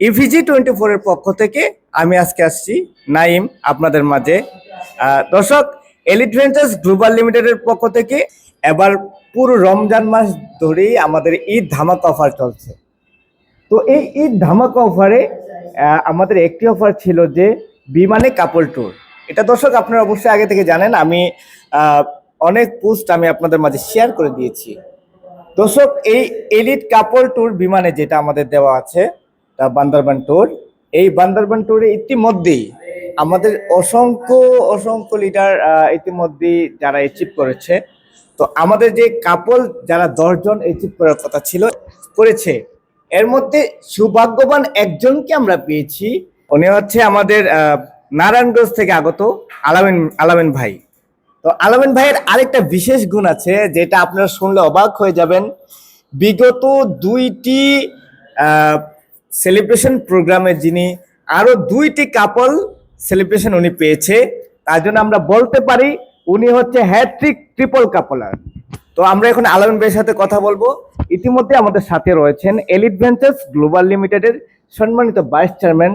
ইভিজি twenty four এর পক্ষ থেকে আমি আজকে আসছি নাইম আপনাদের মাঝে। দর্শক এলিট ভেঞ্চার্স গ্লোবাল লিমিটেডের পক্ষ থেকে এবার পুরো রমজান মাস ধরেই আমাদের ঈদ ধামাক অফার চলছে। তো এই ঈদ ধামাক অফারে আমাদের একটি অফার ছিল যে বিমানে কাপড় ট্যুর এটা দর্শক আপনারা অবশ্যই আগে থেকে জানেন, আমি অনেক পোস্ট আমি আপনাদের মাঝে শেয়ার করে দিয়েছি। দর্শক, এই এলিট কাপড় ট্যুর বিমানে যেটা আমাদের দেওয়া আছে তা বান্দরবান ট্যুর এই বান্দরবান ট্যুরে ইতিমধ্যেই আমাদের অসংখ্য অসংখ্য লিডার ইতিমধ্যেই যারা অ্যাচিভ করেছে। তো আমাদের যে কাপল যারা দশজন অ্যাচিভ করার কথা ছিল, করেছে। এর মধ্যে সৌভাগ্যবান একজনকে আমরা পেয়েছি। উনি হচ্ছে আমাদের নারায়ণগঞ্জ থেকে আগত আলামিন আলামিন ভাই। তো আলামিন ভাইয়ের আরেকটা বিশেষ গুণ আছে, যেটা আপনারা শুনলে অবাক হয়ে যাবেন। বিগত দুইটি সেলিব্রেশন প্রোগ্রামে যিনি আরও দুইটি কাপল সেলিব্রেশন উনি পেয়েছে তার জন্য আমরা বলতে পারি উনি হচ্ছে হ্যাট্রিক ট্রিপল কাপলার তো আমরা এখন আলামিন ভাইয়ের সাথে কথা বলব। ইতিমধ্যে আমাদের সাথে রয়েছেন এলিট ভেঞ্চার্স গ্লোবাল লিমিটেডের সম্মানিত vice chairman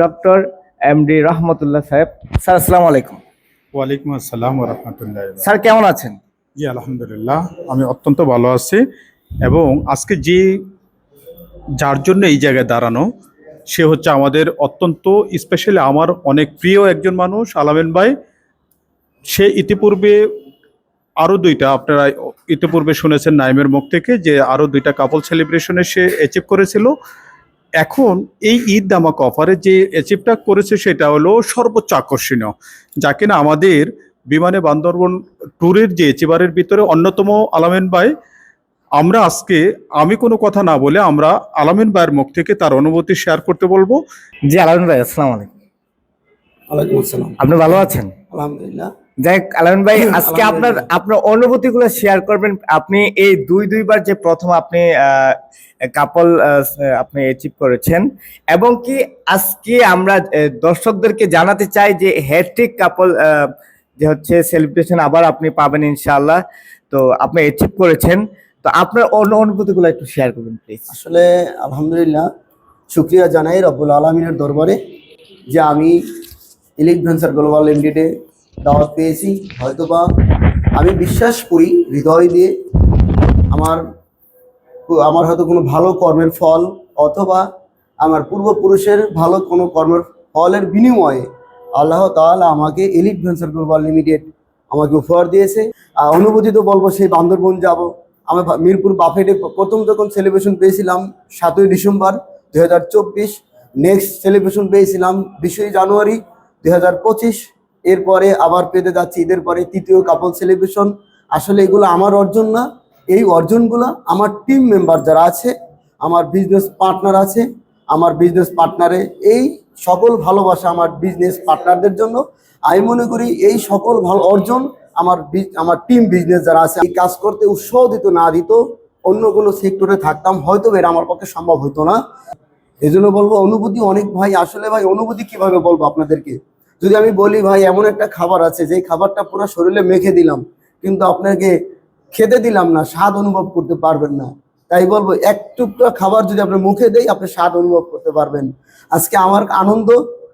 doctor M D Rahmatullah সাহেব। স্যার আসসালামু আলাইকুম। ওয়ালাইকুম আসসালাম রহমতুল্লাহ স্যার কেমন আছেন? জি আলহামদুলিল্লাহ। আমি অত্যন্ত ভালো আছি এবং আজকে যে যার জন্য এই জায়গায় দাঁড়ানো, সে হচ্ছে আমাদের অত্যন্ত স্পেশালি আমার অনেক প্রিয় একজন মানুষ, আলামিন ভাই। সে ইতিপূর্বে আরও দুইটা, আপনারা ইতিপূর্বে শুনেছেন নাইমের মুখ থেকে যে আরও দুইটা কাপল সেলিব্রেশনে সে অ্যাচিভ করেছিল। এখন এই ঈদ দামাক অফারে যে অ্যাচিভটা করেছে সেটা হলো সর্বোচ্চ আকর্ষণীয়, যা কিনা আমাদের বিমানে বান্দরবন ট্যুরের যে এচিবারের ভিতরে অন্যতম আলামিন ভাই আমরা আজকে আমি কোনো কথা না বলে আমরা আলামিন ভাইয়ের মুখ থেকে তার অনুভূতি শেয়ার করতে বলব। জি আলামিন ভাই আসসালামু আলাইকুম। ওয়ালাইকুম আসসালাম। আপনি ভালো আছেন? আলহামদুলিল্লাহ। যাই আলামিন ভাই আজকে। আপনার আপনার অনুভূতিগুলো শেয়ার করবেন। আপনি এই দুই দুইবার যে প্রথম আপনি কাপল আপনি অ্যাচিভ করেছেন এবং কি আজকে আমরা দর্শকদেরকে জানাতে চাই যে হ্যাট্রিক কাপল যে হচ্ছে সেলিব্রেশন আবার আপনি পাবেন ইনশাআল্লাহ। তো আপনি অ্যাচিভ করেছেন। তো আপনার অন্য অনুভূতিগুলো একটু শেয়ার করবেন প্লিজ আসলে, আলহামদুলিল্লাহ, শুক্রিয়া জানাই রব্বুল আলমিনের দরবারে যে আমি ইলিট ভেঞ্চার গ্লোবাল লিমিটেডে দাওয়াত পেয়েছি। হয়তোবা আমি বিশ্বাস করি, হৃদয় দিয়ে আমার আমার হয়তো কোনো ভালো কর্মের ফল অথবা আমার পূর্বপুরুষের ভালো কোনো কর্মের ফলের বিনিময়ে আল্লাহ তাআলা আমাকে এলিট ভেঞ্চার গ্লোবাল লিমিটেড আমাকে উপহার দিয়েছে। আর অনুভূতি তো বলব, সেই বান্দরবন যাব আমি মিরপুর বাফেটে প্রথম যখন সেলিব্রেশন পেয়েছিলাম সাতই ডিসেম্বর দুই হাজার চব্বিশ নেক্সট সেলিব্রেশন পেয়েছিলাম বিশই জানুয়ারি দুই হাজার পঁচিশ, এরপরে আবার পেতে যাচ্ছি ঈদের পরে তৃতীয় কাপল সেলিব্রেশন আসলে এগুলো আমার অর্জন না, এই অর্জনগুলো আমার টিম মেম্বার যারা আছে, আমার বিজনেস পার্টনার আছে, আমার বিজনেস পার্টনারে এই সকল ভালোবাসা আমার বিজনেস পার্টনারদের জন্য। আমি মনে করি এই সকল ভালো অর্জন আমার আমার টিম বিজনেস যারা আছে, এই কাজ করতে উৎসাহ দিত, না দিত, অন্য কোনো সেক্টরে থাকতাম, হয়তো এটা আমার পক্ষে সম্ভব হতো না। এই জন্য বলব, অনুভূতি অনেক ভাই। আসলে ভাই, অনুভূতি কীভাবে বলব আপনাদেরকে? যদি আমি বলি, ভাই, এমন একটা খাবার আছে যে খাবারটা পুরো শরীরে মেখে দিলাম, কিন্তু আপনাকে খেতে দিলাম না, স্বাদ অনুভব করতে পারবেন না। তাই বলব, এক টুকরা খাবার যদি আপনার মুখে দেই, আপনি স্বাদ অনুভব করতে পারবেন। আজকে আমার আনন্দ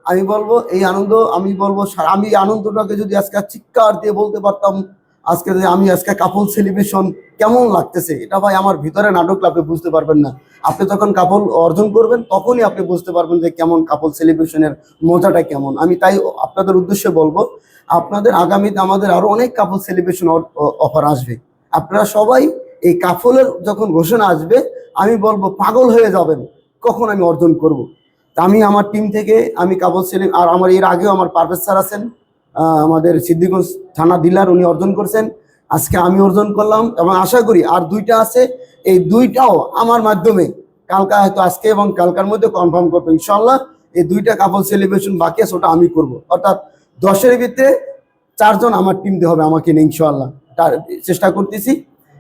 আমি বলব, এই আনন্দ আমি বলব আমি আনন্দটাকে যদি আজকে চিৎকার দিয়ে বলতে পারতাম, আজকে আমি আজকে কাপল সেলিব্রেশন কেমন লাগতেছে, এটা ভাই আমার ভিতরে নাটক আপনি বুঝতে পারবেন না। আপনি যখন কাপল অর্জন করবেন, তখনই আপনি বুঝতে পারবেন যে কেমন কাপল সেলিব্রেশনের মজাটা কেমন। আমি তাই আপনাদের উদ্দেশ্যে বলব, আপনাদের আগামীতে আমাদের আরও অনেক কাপল সেলিব্রেশন অফার আসবে। আপনারা সবাই এই কাপলের যখন ঘোষণা আসবে, আমি বলব, পাগল হয়ে যাবেন, কখন আমি অর্জন করব। আমি আমার টিম থেকে আমি কাপল সেলিম আর আমার এর আগেও আমার পারভেজ স্যার আছেন আমাদের সিদ্দিগঞ্জ থানা ডিলার উনি অর্জন করছেন। আজকে আমি অর্জন করলাম এবং আশা করি আর দুইটা আছে, এই দুইটাও আমার মাধ্যমে কালকা হয়তো আজকে এবং কালকার মধ্যে কনফার্ম করব ইনশাল্লাহ এই দুইটা কাপল সেলিব্রেশন বাকি আছে, ওটা আমি করব। অর্থাৎ দশের ভিতরে চারজন আমার টিম দিয়ে হবে আমাকে নিয়ে ইনশাল্লাহ তার চেষ্টা করতেছি।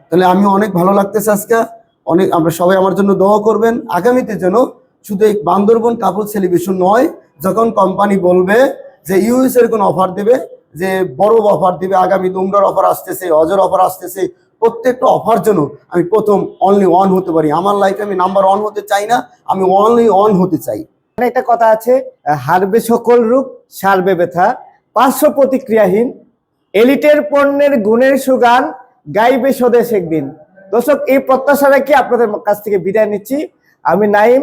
তাহলে আমি অনেক ভালো লাগতেছে আজকে। অনেক, আমরা সবাই আমার জন্য দোয়া করবেন। আগামীতে যেন শুধু বান্দরবন কাপল সেলিব্রেশন নয়, যখন কোম্পানি বলবে যে ইউএস এর কোনো অফার দেবে, যে বড় অফার দিবে, আগামী উমরার অফার আসতেছে হজের অফার আসতেছে, প্রত্যেকটা অফার জন্য আমি প্রথম অনলি ওয়ান হতে পারি। আমার লাইফে আমি নাম্বার ওয়ান হতে চাই না, আমি অনলি ওয়ান হতে চাই। একটা কথা আছে, হারবে সকল রূপ, সারবে ব্যথা। পার্শ্ব প্রতিক্রিয়াহীন, এলিটের পণ্যের গুণের সুগান গাইবে স্বদেশ একদিন। দর্শক, এই প্রত্যাশা রেখে আপনাদের কাছ থেকে বিদায় নিচ্ছি? আমি নাইম